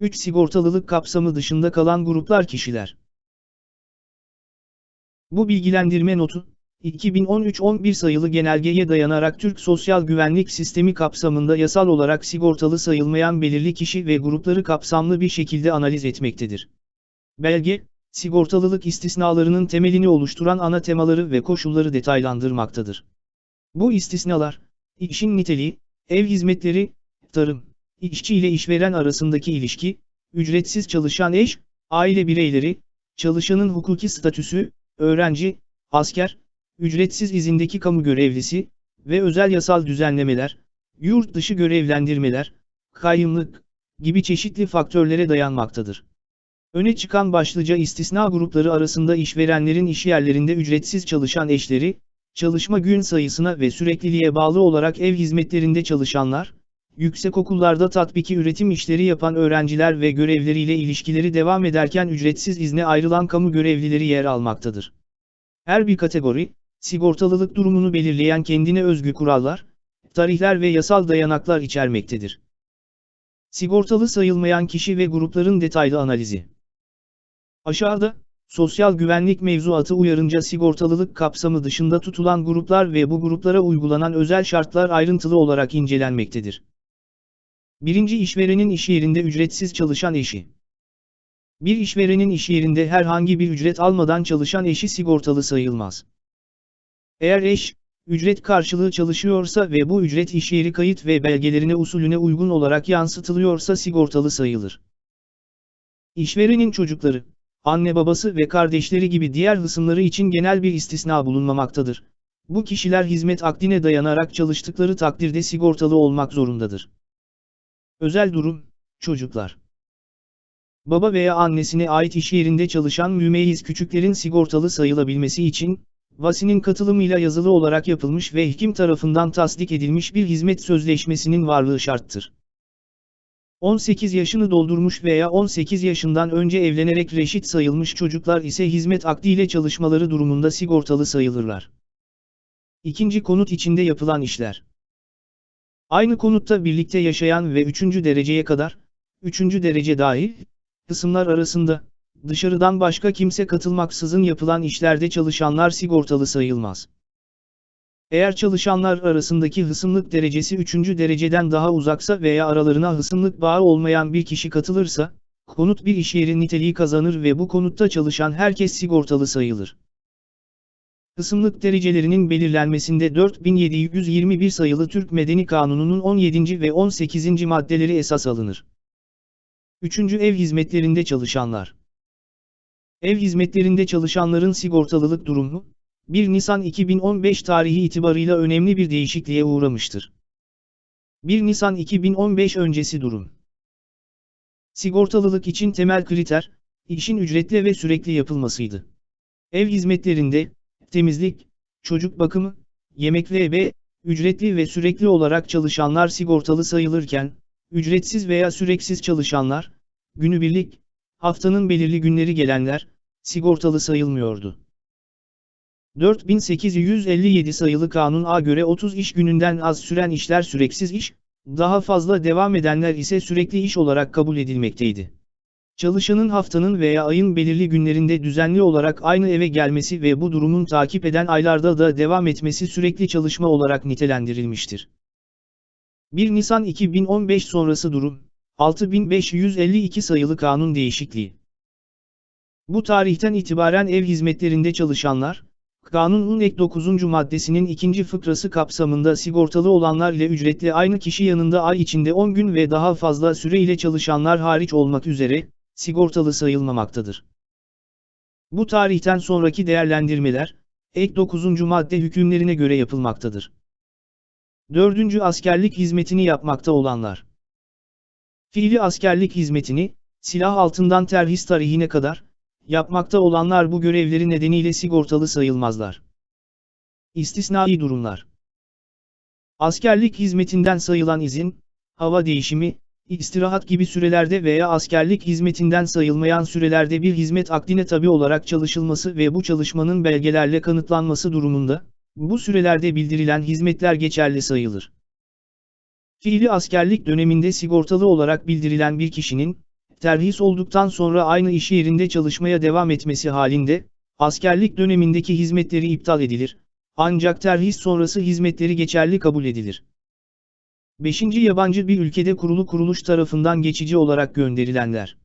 3 sigortalılık kapsamı dışında kalan gruplar kişiler. Bu bilgilendirme notu, 2013-11 sayılı genelgeye dayanarak Türk Sosyal Güvenlik Sistemi kapsamında yasal olarak sigortalı sayılmayan belirli kişi ve grupları kapsamlı bir şekilde analiz etmektedir. Belge, sigortalılık istisnalarının temelini oluşturan ana temaları ve koşulları detaylandırmaktadır. Bu istisnalar, işin niteliği, ev hizmetleri, tarım, işçi ile işveren arasındaki ilişki, ücretsiz çalışan eş, aile bireyleri, çalışanın hukuki statüsü, öğrenci, asker, ücretsiz izindeki kamu görevlisi ve özel yasal düzenlemeler, yurt dışı görevlendirmeler, kayyımlık gibi çeşitli faktörlere dayanmaktadır. Öne çıkan başlıca istisna grupları arasında işverenlerin işyerlerinde ücretsiz çalışan eşleri, çalışma gün sayısına ve sürekliliğe bağlı olarak ev hizmetlerinde çalışanlar, yüksekokullarda tatbiki üretim işleri yapan öğrenciler ve görevleriyle ilişkileri devam ederken ücretsiz izne ayrılan kamu görevlileri yer almaktadır. Her bir kategori, sigortalılık durumunu belirleyen kendine özgü kurallar, tarihler ve yasal dayanaklar içermektedir. Sigortalı sayılmayan kişi ve grupların detaylı analizi. Aşağıda, sosyal güvenlik mevzuatı uyarınca sigortalılık kapsamı dışında tutulan gruplar ve bu gruplara uygulanan özel şartlar ayrıntılı olarak incelenmektedir. Birinci işverenin iş yerinde ücretsiz çalışan eşi. Bir işverenin iş yerinde herhangi bir ücret almadan çalışan eşi sigortalı sayılmaz. Eğer eş, ücret karşılığı çalışıyorsa ve bu ücret işyeri kayıt ve belgelerine usulüne uygun olarak yansıtılıyorsa sigortalı sayılır. İşverenin çocukları, anne babası ve kardeşleri gibi diğer hısımları için genel bir istisna bulunmamaktadır. Bu kişiler hizmet akdine dayanarak çalıştıkları takdirde sigortalı olmak zorundadır. Özel durum, çocuklar. Baba veya annesine ait iş yerinde çalışan mümeyyiz küçüklerin sigortalı sayılabilmesi için, VASİ'nin katılımıyla yazılı olarak yapılmış ve hekim tarafından tasdik edilmiş bir hizmet sözleşmesinin varlığı şarttır. 18 yaşını doldurmuş veya 18 yaşından önce evlenerek reşit sayılmış çocuklar ise hizmet akdiyle çalışmaları durumunda sigortalı sayılırlar. İkinci konut içinde yapılan işler. Aynı konutta birlikte yaşayan ve 3. dereceye kadar, 3. derece dahil, kısımlar arasında, dışarıdan başka kimse katılmaksızın yapılan işlerde çalışanlar sigortalı sayılmaz. Eğer çalışanlar arasındaki hısımlık derecesi 3. dereceden daha uzaksa veya aralarına hısımlık bağı olmayan bir kişi katılırsa, konut bir işyeri niteliği kazanır ve bu konutta çalışan herkes sigortalı sayılır. Kısımlık derecelerinin belirlenmesinde 4721 sayılı Türk Medeni Kanunu'nun 17. ve 18. maddeleri esas alınır. 3. Ev hizmetlerinde çalışanlar Ev hizmetlerinde çalışanların sigortalılık durumu, 1 Nisan 2015 tarihi itibarıyla önemli bir değişikliğe uğramıştır. 1 Nisan 2015 öncesi durum. Sigortalılık için temel kriter, işin ücretli ve sürekli yapılmasıydı. Ev hizmetlerinde, temizlik, çocuk bakımı, yemekle ve ücretli ve sürekli olarak çalışanlar sigortalı sayılırken, ücretsiz veya süreksiz çalışanlar, günübirlik, haftanın belirli günleri gelenler, sigortalı sayılmıyordu. 4857 sayılı kanuna göre 30 iş gününden az süren işler süreksiz iş, daha fazla devam edenler ise sürekli iş olarak kabul edilmekteydi. Çalışanın haftanın veya ayın belirli günlerinde düzenli olarak aynı eve gelmesi ve bu durumun takip eden aylarda da devam etmesi sürekli çalışma olarak nitelendirilmiştir. 1 Nisan 2015 sonrası durum, 6552 sayılı kanun değişikliği. Bu tarihten itibaren ev hizmetlerinde çalışanlar, Kanunun ek 9. maddesinin ikinci fıkrası kapsamında sigortalı olanlar ile ücretli aynı kişi yanında ay içinde 10 gün ve daha fazla süre ile çalışanlar hariç olmak üzere, sigortalı sayılmamaktadır. Bu tarihten sonraki değerlendirmeler, ek 9. madde hükümlerine göre yapılmaktadır. 4. Askerlik hizmetini yapmakta olanlar. Fiili askerlik hizmetini, silah altından terhis tarihine kadar, yapmakta olanlar bu görevleri nedeniyle sigortalı sayılmazlar. İstisnai durumlar. Askerlik hizmetinden sayılan izin, hava değişimi, istirahat gibi sürelerde veya askerlik hizmetinden sayılmayan sürelerde bir hizmet akdine tabi olarak çalışılması ve bu çalışmanın belgelerle kanıtlanması durumunda, bu sürelerde bildirilen hizmetler geçerli sayılır. Fiili askerlik döneminde sigortalı olarak bildirilen bir kişinin, terhis olduktan sonra aynı iş yerinde çalışmaya devam etmesi halinde, askerlik dönemindeki hizmetleri iptal edilir, ancak terhis sonrası hizmetleri geçerli kabul edilir. 5. Yabancı bir ülkede kurulu kuruluş tarafından geçici olarak gönderilenler.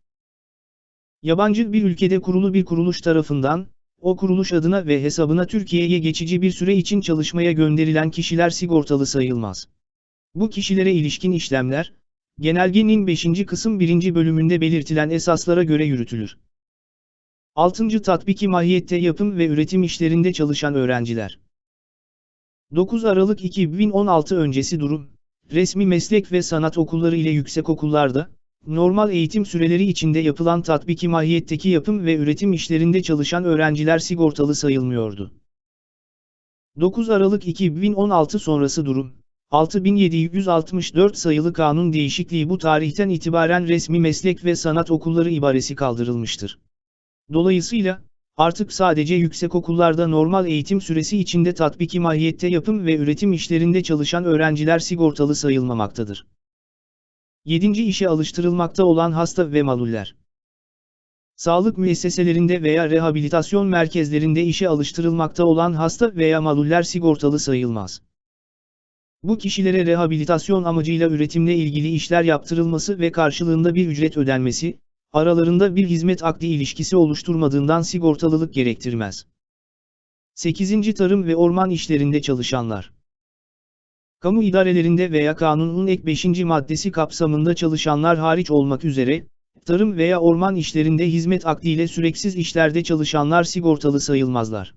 Yabancı bir ülkede kurulu bir kuruluş tarafından, o kuruluş adına ve hesabına Türkiye'ye geçici bir süre için çalışmaya gönderilen kişiler sigortalı sayılmaz. Bu kişilere ilişkin işlemler, genelgenin 5. kısım 1. bölümünde belirtilen esaslara göre yürütülür. 6. Tatbiki mahiyette yapım ve üretim işlerinde çalışan öğrenciler. 9 Aralık 2016 öncesi durum, resmi meslek ve sanat okulları ile yüksek okullarda, normal eğitim süreleri içinde yapılan tatbiki mahiyetteki yapım ve üretim işlerinde çalışan öğrenciler sigortalı sayılmıyordu. 9 Aralık 2016 sonrası durum, 6764 sayılı kanun değişikliği bu tarihten itibaren resmi meslek ve sanat okulları ibaresi kaldırılmıştır. Dolayısıyla, artık sadece yüksek okullarda normal eğitim süresi içinde tatbiki mahiyette yapım ve üretim işlerinde çalışan öğrenciler sigortalı sayılmamaktadır. 7. işe alıştırılmakta olan hasta ve maluller. Sağlık müesseselerinde veya rehabilitasyon merkezlerinde işe alıştırılmakta olan hasta veya maluller sigortalı sayılmaz. Bu kişilere rehabilitasyon amacıyla üretimle ilgili işler yaptırılması ve karşılığında bir ücret ödenmesi, aralarında bir hizmet akdi ilişkisi oluşturmadığından sigortalılık gerektirmez. 8. Tarım ve orman işlerinde çalışanlar. Kamu idarelerinde veya kanunun ek 5. maddesi kapsamında çalışanlar hariç olmak üzere, tarım veya orman işlerinde hizmet akdiyle süreksiz işlerde çalışanlar sigortalı sayılmazlar.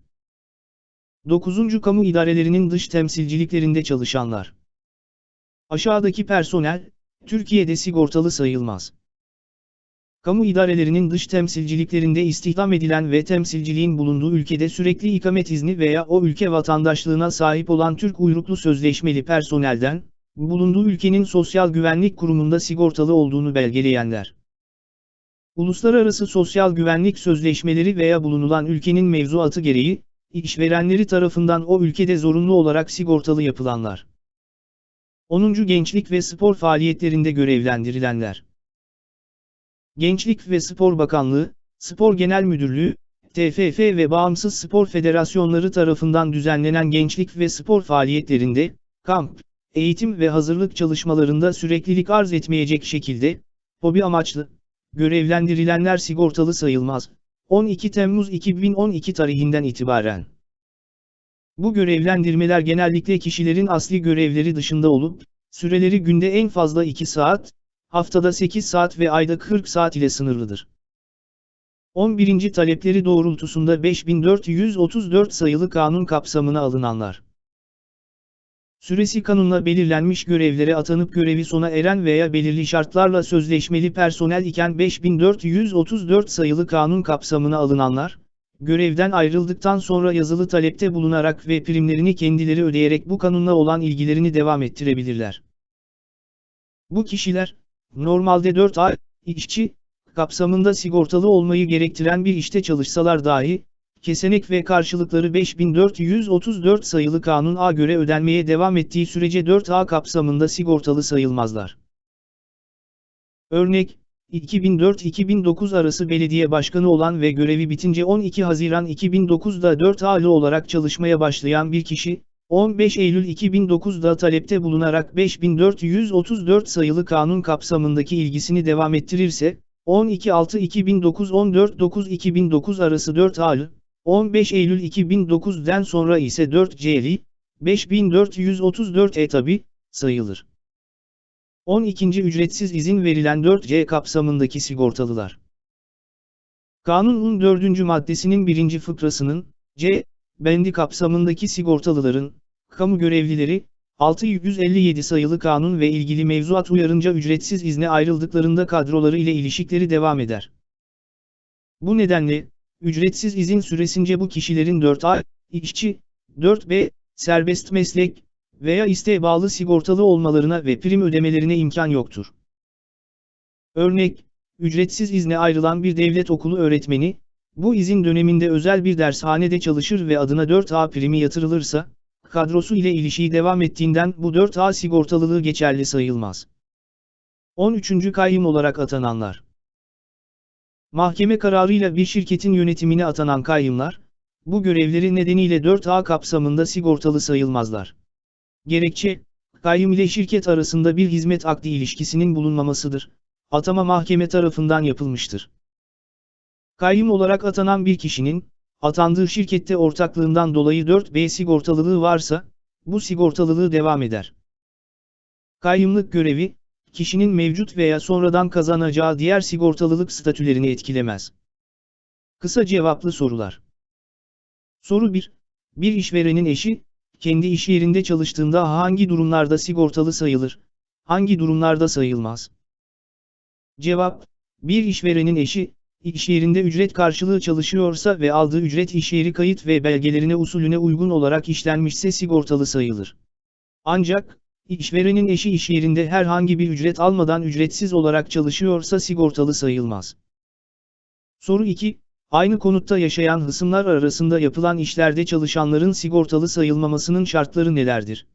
9. Kamu idarelerinin dış temsilciliklerinde çalışanlar. Aşağıdaki personel, Türkiye'de sigortalı sayılmaz. Kamu idarelerinin dış temsilciliklerinde istihdam edilen ve temsilciliğin bulunduğu ülkede sürekli ikamet izni veya o ülke vatandaşlığına sahip olan Türk uyruklu sözleşmeli personelden, bulunduğu ülkenin sosyal güvenlik kurumunda sigortalı olduğunu belgeleyenler. Uluslararası sosyal güvenlik sözleşmeleri veya bulunulan ülkenin mevzuatı gereği, işverenleri tarafından o ülkede zorunlu olarak sigortalı yapılanlar. 10. Gençlik ve spor faaliyetlerinde görevlendirilenler. Gençlik ve Spor Bakanlığı, Spor Genel Müdürlüğü, TFF ve bağımsız spor federasyonları tarafından düzenlenen gençlik ve spor faaliyetlerinde, kamp, eğitim ve hazırlık çalışmalarında süreklilik arz etmeyecek şekilde, hobi amaçlı, görevlendirilenler sigortalı sayılmaz. 12 Temmuz 2012 tarihinden itibaren. Bu görevlendirmeler genellikle kişilerin asli görevleri dışında olup, süreleri günde en fazla 2 saat, haftada 8 saat ve ayda 40 saat ile sınırlıdır. 11. talepleri doğrultusunda 5434 sayılı kanun kapsamına alınanlar. Süresi kanunla belirlenmiş görevlere atanıp görevi sona eren veya belirli şartlarla sözleşmeli personel iken 5434 sayılı kanun kapsamına alınanlar, görevden ayrıldıktan sonra yazılı talepte bulunarak ve primlerini kendileri ödeyerek bu kanunla olan ilgilerini devam ettirebilirler. Bu kişiler, Normalde 4 ay, işçi, kapsamında sigortalı olmayı gerektiren bir işte çalışsalar dahi, kesenek ve karşılıkları 5434 sayılı kanun A göre ödenmeye devam ettiği sürece 4A kapsamında sigortalı sayılmazlar. Örnek, 2004-2009 arası belediye başkanı olan ve görevi bitince 12 Haziran 2009'da 4A'lı olarak çalışmaya başlayan bir kişi, 15 Eylül 2009'da talepte bulunarak 5434 sayılı kanun kapsamındaki ilgisini devam ettirirse, 12.6.2009-14.9.2009 arası 4 A'lı, 15 Eylül 2009'den sonra ise 4 C'li, 5434 E tabi, sayılır. 12. Ücretsiz izin verilen 4C kapsamındaki sigortalılar. Kanunun 4. maddesinin 1. fıkrasının, C, bendi kapsamındaki sigortalıların, kamu görevlileri, 657 sayılı kanun ve ilgili mevzuat uyarınca ücretsiz izne ayrıldıklarında kadroları ile ilişkileri devam eder. Bu nedenle, ücretsiz izin süresince bu kişilerin 4A, işçi, 4B, serbest meslek veya isteğe bağlı sigortalı olmalarına ve prim ödemelerine imkan yoktur. Örnek, ücretsiz izne ayrılan bir devlet okulu öğretmeni, bu izin döneminde özel bir dershanede çalışır ve adına 4A primi yatırılırsa, kadrosu ile ilişiği devam ettiğinden bu 4A sigortalılığı geçerli sayılmaz. 13. Kayyum olarak atananlar Mahkeme kararıyla bir şirketin yönetimine atanan kayyımlar, bu görevleri nedeniyle 4A kapsamında sigortalı sayılmazlar. Gerekçe, kayyum ile şirket arasında bir hizmet akdi ilişkisinin bulunmamasıdır. Atama mahkeme tarafından yapılmıştır. Kayyum olarak atanan bir kişinin, atandığı şirkette ortaklığından dolayı 4B sigortalılığı varsa, bu sigortalılığı devam eder. Kayyumluk görevi, kişinin mevcut veya sonradan kazanacağı diğer sigortalılık statülerini etkilemez. Kısa cevaplı sorular. Soru 1. Bir işverenin eşi, kendi iş yerinde çalıştığında hangi durumlarda sigortalı sayılır, hangi durumlarda sayılmaz? Cevap, bir işverenin eşi, iş yerinde ücret karşılığı çalışıyorsa ve aldığı ücret iş yeri kayıt ve belgelerine usulüne uygun olarak işlenmişse sigortalı sayılır. Ancak, işverenin eşi iş yerinde herhangi bir ücret almadan ücretsiz olarak çalışıyorsa sigortalı sayılmaz. Soru 2. Aynı konutta yaşayan hısımlar arasında yapılan işlerde çalışanların sigortalı sayılmamasının şartları nelerdir?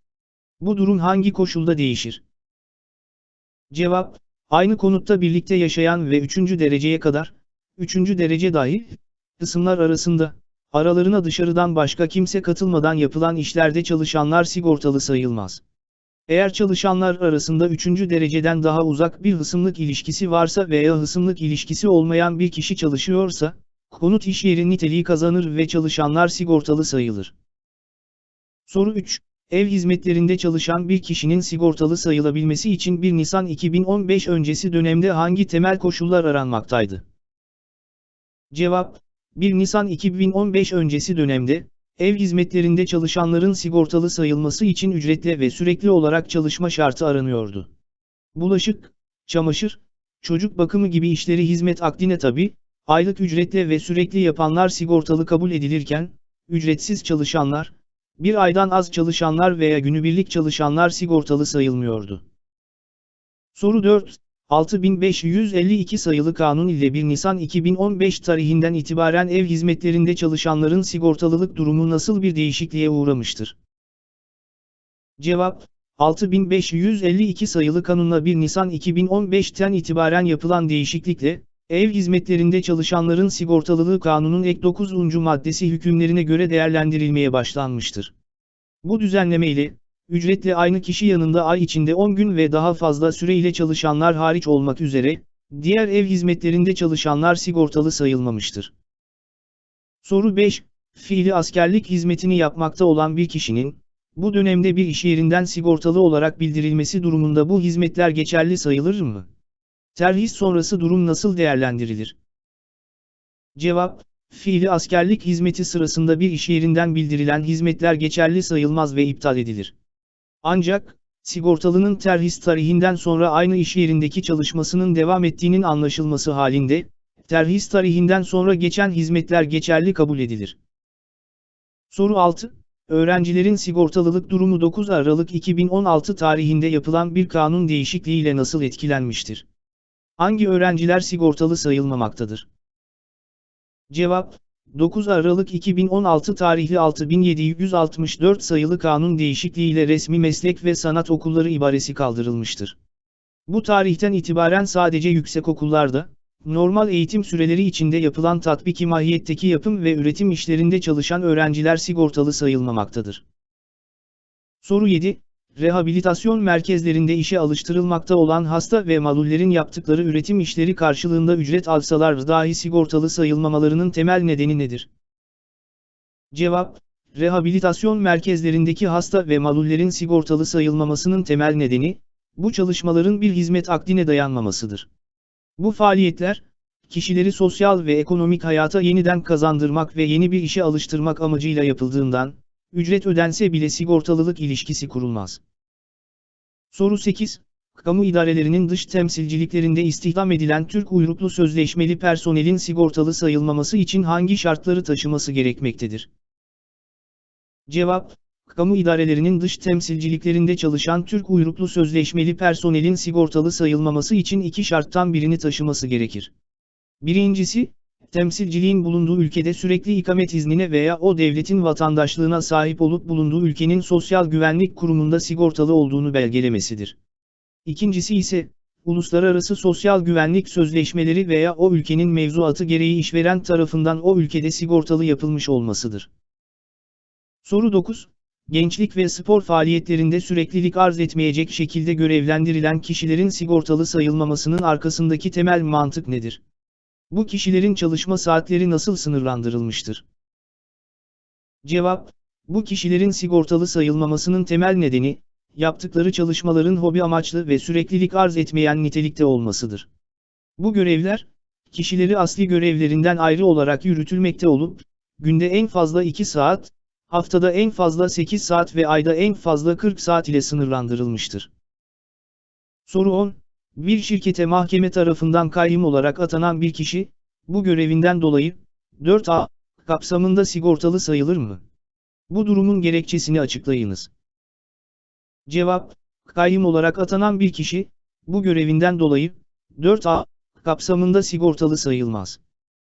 Bu durum hangi koşulda değişir? Cevap, aynı konutta birlikte yaşayan ve 3. dereceye kadar, 3. derece dahil, kısımlar arasında, aralarına dışarıdan başka kimse katılmadan yapılan işlerde çalışanlar sigortalı sayılmaz. Eğer çalışanlar arasında 3. dereceden daha uzak bir hısımlık ilişkisi varsa veya hısımlık ilişkisi olmayan bir kişi çalışıyorsa, konut iş yeri niteliği kazanır ve çalışanlar sigortalı sayılır. Soru 3. Ev hizmetlerinde çalışan bir kişinin sigortalı sayılabilmesi için 1 Nisan 2015 öncesi dönemde hangi temel koşullar aranmaktaydı? Cevap, 1 Nisan 2015 öncesi dönemde, ev hizmetlerinde çalışanların sigortalı sayılması için ücretli ve sürekli olarak çalışma şartı aranıyordu. Bulaşık, çamaşır, çocuk bakımı gibi işleri hizmet akdine tabi, aylık ücretli ve sürekli yapanlar sigortalı kabul edilirken, ücretsiz çalışanlar, bir aydan az çalışanlar veya günübirlik çalışanlar sigortalı sayılmıyordu. Soru 4. 6552 sayılı kanun ile 1 Nisan 2015 tarihinden itibaren ev hizmetlerinde çalışanların sigortalılık durumu nasıl bir değişikliğe uğramıştır? Cevap, 6552 sayılı kanunla 1 Nisan 2015'ten itibaren yapılan değişiklikle, ev hizmetlerinde çalışanların sigortalılığı kanunun ek 9. maddesi hükümlerine göre değerlendirilmeye başlanmıştır. Bu düzenleme ile, ücretli aynı kişi yanında ay içinde 10 gün ve daha fazla süre ile çalışanlar hariç olmak üzere, diğer ev hizmetlerinde çalışanlar sigortalı sayılmamıştır. Soru 5. Fiili askerlik hizmetini yapmakta olan bir kişinin, bu dönemde bir iş yerinden sigortalı olarak bildirilmesi durumunda bu hizmetler geçerli sayılır mı? Terhis sonrası durum nasıl değerlendirilir? Cevap, fiili askerlik hizmeti sırasında bir iş yerinden bildirilen hizmetler geçerli sayılmaz ve iptal edilir. Ancak, sigortalının terhis tarihinden sonra aynı iş yerindeki çalışmasının devam ettiğinin anlaşılması halinde, terhis tarihinden sonra geçen hizmetler geçerli kabul edilir. Soru 6. Öğrencilerin sigortalılık durumu 9 Aralık 2016 tarihinde yapılan bir kanun değişikliğiyle nasıl etkilenmiştir? Hangi öğrenciler sigortalı sayılmamaktadır? Cevap, 9 Aralık 2016 tarihli 6764 sayılı kanun değişikliğiyle resmi meslek ve sanat okulları ibaresi kaldırılmıştır. Bu tarihten itibaren sadece yüksekokullarda, normal eğitim süreleri içinde yapılan tatbiki mahiyetteki yapım ve üretim işlerinde çalışan öğrenciler sigortalı sayılmamaktadır. Soru 7. Rehabilitasyon merkezlerinde işe alıştırılmakta olan hasta ve malullerin yaptıkları üretim işleri karşılığında ücret alsalar dahi sigortalı sayılmamalarının temel nedeni nedir? Cevap, rehabilitasyon merkezlerindeki hasta ve malullerin sigortalı sayılmamasının temel nedeni, bu çalışmaların bir hizmet akdine dayanmamasıdır. Bu faaliyetler, kişileri sosyal ve ekonomik hayata yeniden kazandırmak ve yeni bir işe alıştırmak amacıyla yapıldığından, ücret ödense bile sigortalılık ilişkisi kurulmaz. Soru 8. Kamu idarelerinin dış temsilciliklerinde istihdam edilen Türk uyruklu sözleşmeli personelin sigortalı sayılmaması için hangi şartları taşıması gerekmektedir? Cevap, kamu idarelerinin dış temsilciliklerinde çalışan Türk uyruklu sözleşmeli personelin sigortalı sayılmaması için iki şarttan birini taşıması gerekir. Birincisi, temsilciliğin bulunduğu ülkede sürekli ikamet iznine veya o devletin vatandaşlığına sahip olup bulunduğu ülkenin sosyal güvenlik kurumunda sigortalı olduğunu belgelemesidir. İkincisi ise, uluslararası sosyal güvenlik sözleşmeleri veya o ülkenin mevzuatı gereği işveren tarafından o ülkede sigortalı yapılmış olmasıdır. Soru 9. Gençlik ve spor faaliyetlerinde süreklilik arz etmeyecek şekilde görevlendirilen kişilerin sigortalı sayılmamasının arkasındaki temel mantık nedir? Bu kişilerin çalışma saatleri nasıl sınırlandırılmıştır? Cevap, bu kişilerin sigortalı sayılmamasının temel nedeni, yaptıkları çalışmaların hobi amaçlı ve süreklilik arz etmeyen nitelikte olmasıdır. Bu görevler, kişileri asli görevlerinden ayrı olarak yürütülmekte olup, günde en fazla 2 saat, haftada en fazla 8 saat ve ayda en fazla 40 saat ile sınırlandırılmıştır. Soru 10. Bir şirkete mahkeme tarafından kayyum olarak atanan bir kişi, bu görevinden dolayı, 4A, kapsamında sigortalı sayılır mı? Bu durumun gerekçesini açıklayınız. Cevap, kayyum olarak atanan bir kişi, bu görevinden dolayı, 4A, kapsamında sigortalı sayılmaz.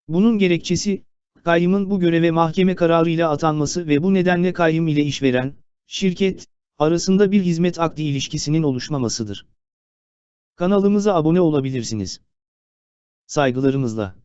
Bunun gerekçesi, kayyumun bu göreve mahkeme kararıyla atanması ve bu nedenle kayyum ile işveren, şirket, arasında bir hizmet akdi ilişkisinin oluşmamasıdır. Kanalımıza abone olabilirsiniz. Saygılarımızla.